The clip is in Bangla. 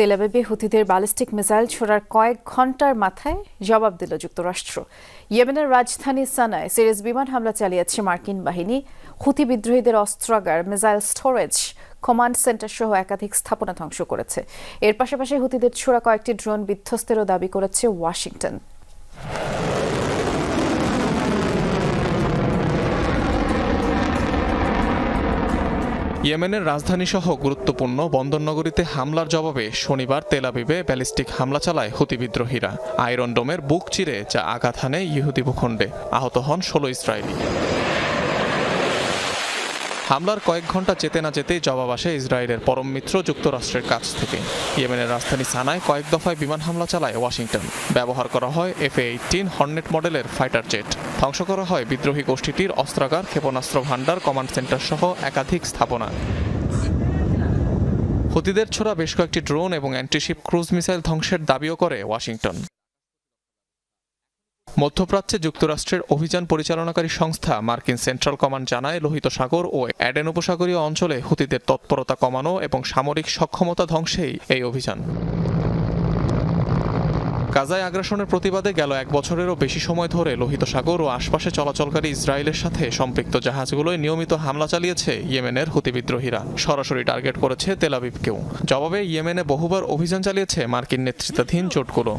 তেলাবিবে হুতিদের ব্যালিস্টিক মিসাইল ছোড়ার কয়েক ঘণ্টার মাথায় জবাব দিল যুক্তরাষ্ট্র। ইয়েমেনের রাজধানী সানায় সিরিজ বিমান হামলা চালিয়েছে মার্কিন বাহিনী। হুতি বিদ্রোহীদের অস্ত্রাগার, মিসাইল স্টোরেজ, কমান্ড সেন্টার সহ একাধিক স্থাপনা ধ্বংস করেছে। এর পাশাপাশি হুতিদের ছোড়া কয়েকটি ড্রোন বিধ্বস্তেরও দাবি করেছে ওয়াশিংটন। ইয়েমেনের রাজধানী সহ গুরুত্বপূর্ণ বন্দরনগরীতে হামলার জবাবে শনিবার তেলাবিবে ব্যালিস্টিক হামলা চালায় হুতি বিদ্রোহীরা। আয়রন ডোমের বুক চিরে যা আঘাত হানে ইহুদি ভূখণ্ডে। আহত হন ষোলো ইসরায়েলি। হামলার কয়েক ঘণ্টা যেতে না যেতেই জবাব আসে ইসরায়েলের পরম মিত্র যুক্তরাষ্ট্রের কাছ থেকে। ইয়েমেনের রাজধানী সানায় কয়েক দফায় বিমান হামলা চালায় ওয়াশিংটন। ব্যবহার করা হয় এফ এইটিন হর্নেট মডেলের ফাইটার জেট। ধ্বংস করা হয় বিদ্রোহী গোষ্ঠীটির অস্ত্রাগার, ক্ষেপণাস্ত্র ভাণ্ডার, কমান্ড সেন্টার সহ একাধিক স্থাপনা। হুতিদের ছোড়া বেশ কয়েকটি ড্রোন এবং অ্যান্টিশিপ ক্রুজ মিসাইল ধ্বংসের দাবিও করে ওয়াশিংটন। মধ্যপ্রাচ্যে যুক্তরাষ্ট্রের অভিযান পরিচালনাকারী সংস্থা মার্কিন সেন্ট্রাল কমান্ড জানায়, লোহিত সাগর ও অ্যাডেন উপসাগরীয় অঞ্চলে হুতিদের তৎপরতা কমানো এবং সামরিক সক্ষমতা ধ্বংসেই এই অভিযান। গাজায় আগ্রাসনের প্রতিবাদে গেল এক বছরেরও বেশি সময় ধরে লোহিত সাগর ও আশপাশে চলাচলকারী ইসরায়েলের সাথে সম্পৃক্ত জাহাজগুলোয় নিয়মিত হামলা চালিয়েছে ইয়েমেনের হুতি বিদ্রোহীরা। সরাসরি টার্গেট করেছে তেলাবিবকেও জবাবে ইয়েমেনে বহুবার অভিযান চালিয়েছে মার্কিন নেতৃত্বাধীন জোটগুলো।